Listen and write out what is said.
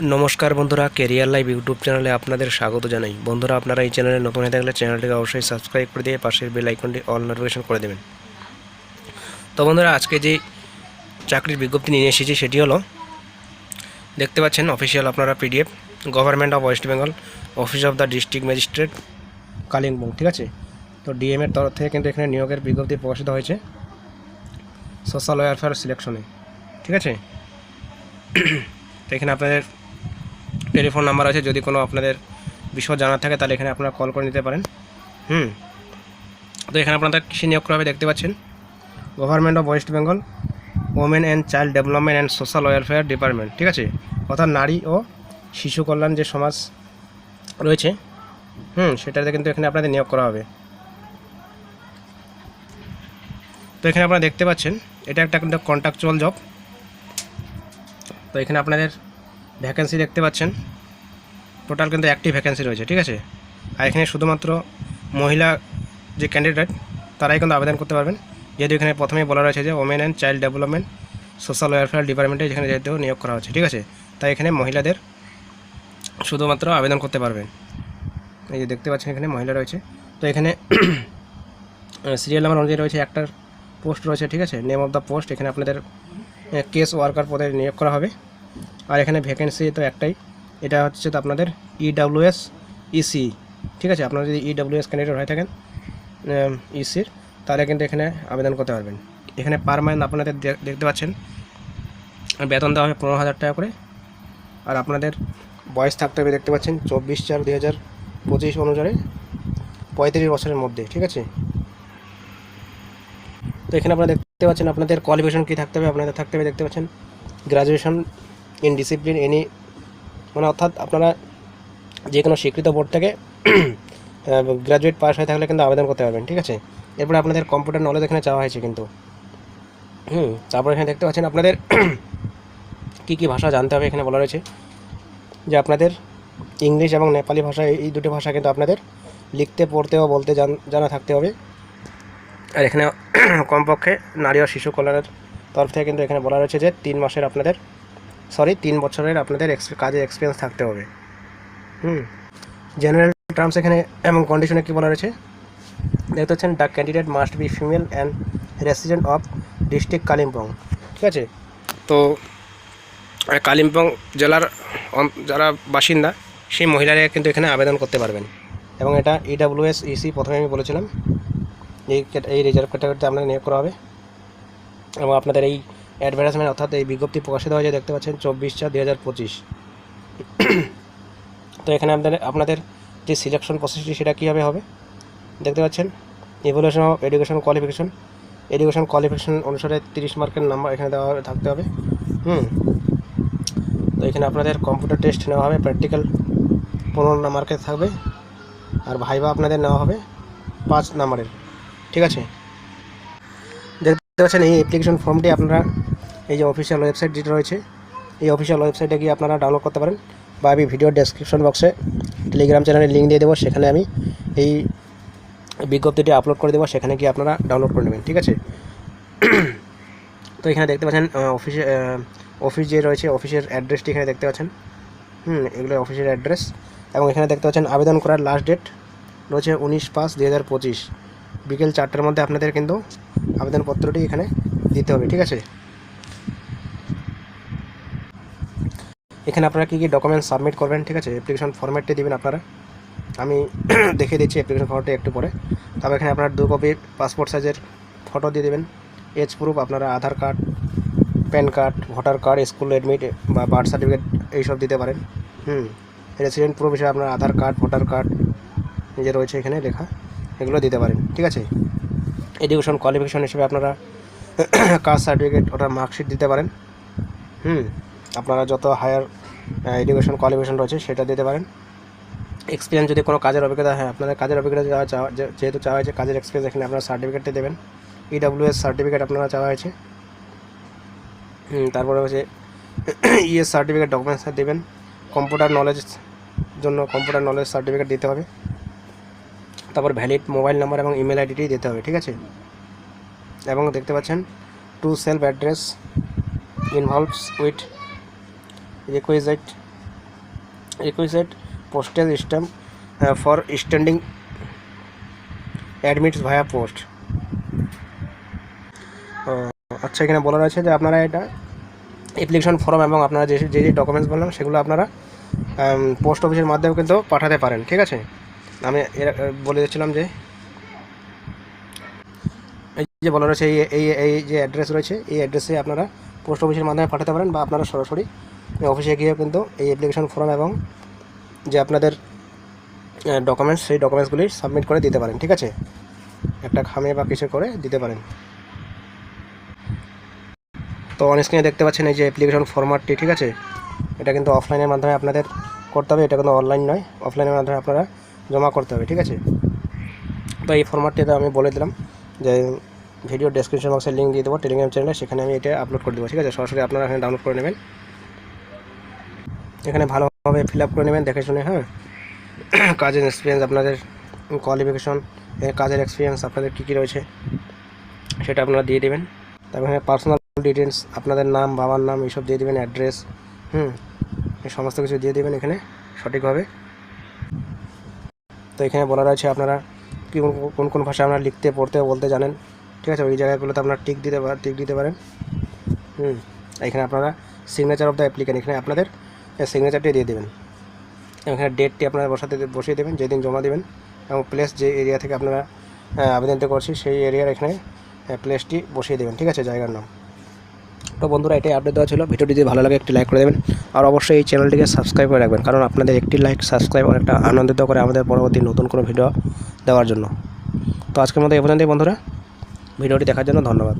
নমস্কার বন্ধুরা career live YouTube চ্যানেলে আপনাদের স্বাগত জানাই। বন্ধুরা, আপনারা এই চ্যানেলে নতুন হয়ে থাকলে চ্যানেলটিকে অবশ্যই সাবস্ক্রাইব করে দিয়ে পাশের বেল আইকনটি অল নোটিফিকেশন করে দেবেন। তো বন্ধুরা, আজকে যে চাকরির বিজ্ঞপ্তি নিয়ে এসেছি সেটি হলো, দেখতে পাচ্ছেন অফিসিয়াল আপনারা PDF government of West Bengal office of the district magistrate Kalimpong ঠিক আছে? তো ডিএম এর তরফ থেকে কিন্তু এখানে নিয়োগের বিজ্ঞপ্তি প্রকাশিত হয়েছে সোশ্যাল ওয়েলফেয়ার সিলেকশনে ঠিক আছে? তো এখানে আপনাদের টেলিফোন নাম্বার আছে, যদি কোনো আপনাদের বিষয় জানার থাকে, তাহলে এখানে আপনারা কল করে নিতে পারেন। হুম? তো এখানে আপনাদের কৃষি নিয়োগ করা হবে, দেখতে পাচ্ছেন। Government of West Bengal women and child development and social welfare department ঠিক আছে? অর্থাৎ নারী ও শিশু কল্যাণ যে সমাজ রয়েছে, হুম, সেটাতে কিন্তু এখানে আপনাদের নিয়োগ করা হবে। তো এখানে আপনারা দেখতে পাচ্ছেন, এটা একটা কিন্তু কন্ট্রাকচুয়াল জব তো এখানে আপনাদের ভ্যাকেন্সি দেখতে পাচ্ছেন। টোটাল কিন্তু একটি ভ্যাকেন্সি রয়েছে, ঠিক আছে? আর এখানে শুধুমাত্র মহিলা যে ক্যান্ডিডেট তারাই কিন্তু আবেদন করতে পারবেন। যেহেতু এখানে প্রথমেই বলা রয়েছে যে women and child development social welfare ডিপার্টমেন্টে যেখানে যেহেতু নিয়োগ করা হচ্ছে, ঠিক আছে? তাই এখানে মহিলাদের শুধুমাত্র আবেদন করতে পারবেন। এই যে দেখতে পাচ্ছেন এখানে মহিলা রয়েছে। তো এখানে সিরিয়াল নাম্বার অনুযায়ী রয়েছে একটা পোস্ট রয়েছে, ঠিক আছে? নেম অফ দ্য পোস্ট এখানে আপনাদের কেস ওয়ার্কার পদে নিয়োগ করা হবে। আর এখানে ভ্যাকেন্সি তো একটাই। এটা হচ্ছে তো আপনাদের E ইডাব্লিউএস ইসি ঠিক আছে? আপনারা যদি E ইডাব্লিউএস ক্যান্ডিডেট হয়ে থাকেন ইসির তাহলে কিন্তু এখানে আবেদন করতে পারবেন। এখানে পার মান্থ আপনাদের দে- দেখতে পাচ্ছেন, বেতন দেওয়া হবে পনেরো হাজার টাকা করে। আর আপনাদের বয়স থাকতে হবে, দেখতে পাচ্ছেন, চব্বিশ চার দুই হাজার পঁচিশ অনুসারে পঁয়ত্রিশ বছরের মধ্যে, ঠিক আছে? তো এখানে আপনারা দেখতে পাচ্ছেন, আপনাদের কোয়ালিফিকেশন কী থাকতে হবে, আপনাদের থাকতে হবে, দেখতে পাচ্ছেন গ্রাজুয়েশন ইন ডিসিপ্লিন এনি মানে অর্থাৎ আপনারা যে কোনো স্বীকৃত বোর্ড থেকে গ্র্যাজুয়েট পাস হয়ে থাকলে কিন্তু আবেদন করতে পারবেন, ঠিক আছে? এরপরে আপনাদের কম্পিউটার নলেজ এখানে চাওয়া হয়েছে কিন্তু। হুম, তারপর এখানে দেখতে পাচ্ছেন আপনাদের কী কী ভাষা জানতে হবে এখানে বলা রয়েছে। যে আপনাদের ইংলিশ এবং নেপালি ভাষা, এই দুটো ভাষা কিন্তু আপনাদের লিখতে, পড়তে ও বলতে জান- জানা থাকতে হবে। আর এখানে কমপক্ষে নারী ও শিশু কল্যাণের তরফ থেকে কিন্তু এখানে বলা রয়েছে যে, তিন মাসের আপনাদের সরি, তিন বছরের আপনাদের কাজের এক্সপিরিয়েন্স থাকতে হবে। হুম। জেনারেল টার্মস এখানে এবং কন্ডিশনে কী বলা রয়েছে? দেখতে পাচ্ছেন the candidate must be female and resident of district Kalimpong ঠিক আছে? তো কালিম্পং জেলার যারা বাসিন্দা, সেই মহিলারা কিন্তু এখানে আবেদন করতে পারবেন। এবং এটা E ইডাব্লিউএস ইসি প্রথমে আমি বলেছিলাম। এই এই রিজার্ভ ক্যাটাগরিতে আপনাদের নিয়োগ করা হবে। এবং আপনাদের এই অ্যাডভার্টাইজমেন্ট অর্থাৎ এই বিজ্ঞপ্তি প্রকাশিত হয়েছে, দেখতে পাচ্ছেন, চব্বিশ চার দুই তো এখানে আপনাদের আপনাদের যে সিলেকশন প্রসেসটি সেটা কীভাবে হবে? দেখতে পাচ্ছেন evaluation of education qualification education qualification অনুসারে তিরিশ মার্কের নাম্বার এখানে দেওয়া থাকতে হবে। হুম। তো এখানে আপনাদের কম্পিউটার টেস্ট নেওয়া হবে প্র্যাকটিক্যাল পনেরো মার্কের থাকবে। আর ভাইবা আপনাদের নেওয়া হবে পাঁচ নাম্বারের। ঠিক আছে? দেখতে পাচ্ছেন, এই অ্যাপ্লিকেশন ফর্মটি আপনারা এই যে অফিসিয়াল ওয়েবসাইট যেটা রয়েছে, এই অফিসিয়াল ওয়েবসাইটে গিয়ে আপনারা ডাউনলোড করতে পারেন বা আমি ভিডিও ডেসক্রিপশন বক্সে টেলিগ্রাম চ্যানেলের লিঙ্ক দিয়ে দেবো, সেখানে আমি এই বিজ্ঞপ্তিটি আপলোড করে দেবো, সেখানে গিয়ে আপনারা ডাউনলোড করে নেবেন, ঠিক আছে? তো এখানে দেখতে পাচ্ছেন অফিসে অফিস যে রয়েছে অফিসের অ্যাড্রেসটি এখানে দেখতে পাচ্ছেন। হুম, এগুলো অফিসের অ্যাড্রেস এবং এখানে দেখতে পাচ্ছেন, আবেদন করার লাস্ট ডেট রয়েছে উনিশ পাঁচ দু হাজার পঁচিশ। বিকেল চারটার মধ্যে আপনাদের কিন্তু আবেদনপত্রটি এখানে দিতে হবে, ঠিক আছে? এখানে আপনারা কী কী ডকুমেন্টস সাবমিট করবেন, ঠিক আছে? অ্যাপ্লিকেশন ফর্ম্যাটটি দেবেন আপনারা। আমি দেখিয়ে দিচ্ছি অ্যাপ্লিকেশন ফর্মটি একটু পরে। তারপর এখানে আপনার দু কপি পাসপোর্ট সাইজের ফটো দিয়ে দেবেন। এজ প্রুফ আপনারা Aadhaar card PAN card voter card school admit বা বার্থ সার্টিফিকেট এইসব দিতে পারেন। হুম রেসিডেন্ট প্রুফ হিসেবে আপনার আধার কার্ড ভোটার কার্ড যে রয়েছে এখানে লেখা। এগুলো দিতে পারেন, ঠিক আছে? এডুকেশন কোয়ালিফিকেশন হিসেবে আপনারা কাস্ট সার্টিফিকেট ওটা মার্কশিট দিতে পারেন। হুম, আপনারা যত হায়ার এডুকেশন কোয়ালিফিকেশন রয়েছে সেটা দিতে পারেন। এক্সপিরিয়েন্স যদি কোনো কাজের অভিজ্ঞতা, হয়, আপনাদের কাজের অভিজ্ঞতা যাওয়া চাওয়া যেহেতু চাওয়া হয়েছে, কাজের এক্সপিরিয়েন্স এখানে আপনারা সার্টিফিকেটটি দেবেন। E ইডাব্লিউএস সার্টিফিকেট আপনারা চাওয়া হয়েছে। তারপরে হচ্ছে ইএস সার্টিফিকেট ডকুমেন্টস দেবেন। কম্পিউটার নলেজ জন্য কম্পিউটার নলেজ সার্টিফিকেট দিতে হবে। তারপর ভ্যালিড মোবাইল নাম্বার এবং ইমেল আইডিটি দিতে হবে, ঠিক আছে? এবং দেখতে পাচ্ছেন two self address envelopes with requisite requisite postage stamp for sending admits via post আচ্ছা এখানে বলা রয়েছে যে আপনারা এটা অ্যাপ্লিকেশন ফর্ম এবং আপনারা যে যে ডকুমেন্টস বললাম, সেগুলো আপনারা পোস্ট অফিসের মাধ্যমেও কিন্তু পাঠাতে পারেন, ঠিক আছে? আমি বলে দিচ্ছিলাম যে, এই যে বলা রয়েছে এই এই এই যে অ্যাড্রেস রয়েছে, এই অ্যাড্রেসে আপনারা পোস্ট অফিসের মাধ্যমে পাঠাতে পারেন বা আপনারা সরাসরি অফিসে গিয়েও কিন্তু এই অ্যাপ্লিকেশন ফর্ম এবং যে আপনাদের ডকুমেন্টস সেই ডকুমেন্টসগুলি সাবমিট করে দিতে পারেন, ঠিক আছে? একটা খামে বা কিছু করে দিতে পারেন। তো অন স্ক্রিনে দেখতে পাচ্ছেন এই যে অ্যাপ্লিকেশন ফরম্যাটটি ঠিক আছে? এটা কিন্তু অফলাইনের মাধ্যমে আপনাদের করতে হবে, এটা কিন্তু অনলাইন নয়। অফলাইনের মাধ্যমে আপনারা জমা করতে হবে, ঠিক আছে? তো এই ফরম্যাটটিতে আমি বলে দিলাম যে ভিডিও ডেসক্রিপশন বক্সে লিঙ্ক দিয়ে দেবো টেলিগ্রাম চ্যানেলে সেখানে আমি এটা আপলোড করে দেবো, ঠিক আছে? সরাসরি আপনারা এখানে ডাউনলোড করে নেবেন। এখানে ভালোভাবে ফিল আপ করে নেবেন, দেখে শুনে হ্যাঁ? কাজের এক্সপিরিয়েন্স আপনাদের কোয়ালিফিকেশন কাজের এক্সপিরিয়েন্স আপনাদের কী কী রয়েছে, সেটা আপনারা দিয়ে দেবেন। তারপর এখানে পার্সোনাল ডিটেলস আপনাদের নাম, বাবার নাম, এইসব দিয়ে দেবেন অ্যাড্রেস হুম? সমস্ত কিছু দিয়ে দেবেন এখানে সঠিকভাবে। তো এখানে বলা রয়েছে আপনারা কি, কোন কোন ভাষা আপনারা লিখতে, পড়তে, বলতে জানেন। ঠিক আছে, ওই জায়গাগুলোতে আপনারা টিক দিতে পার টিক দিতে পারেন। হুম, এখানে আপনারা সিগনেচার অফ দ্য অ্যাপ্লিকেন্ট এখানে আপনাদের সিগনেচারটি দিয়ে দেবেন। এখানে ডেটটি আপনারা বসাতে, বসিয়ে দেবেন, যেদিন জমা দেবেন, এবং প্লেস যে এরিয়া থেকে আপনারা আবেদনটা করছি সেই এরিয়ার এখানে প্লেসটি বসিয়ে দেবেন। ঠিক আছে, জায়গার নাম। তো বন্ধুরা এটাই আপডেট দেওয়া ছিল। ভিডিওটি যদি ভালো লাগে একটি লাইক করে দেবেন। আর অবশ্যই এই চ্যানেলটিকে সাবস্ক্রাইব করে রাখবেন। কারণ আপনাদের একটি লাইক সাবস্ক্রাইব অনেকটা আনন্দিত করে আমাদের পরবর্তী নতুন কোনো ভিডিও দেওয়ার জন্য। তো আজকের মতো এ পর্যন্তই বন্ধুরা। ভিডিওটি দেখার জন্য ধন্যবাদ।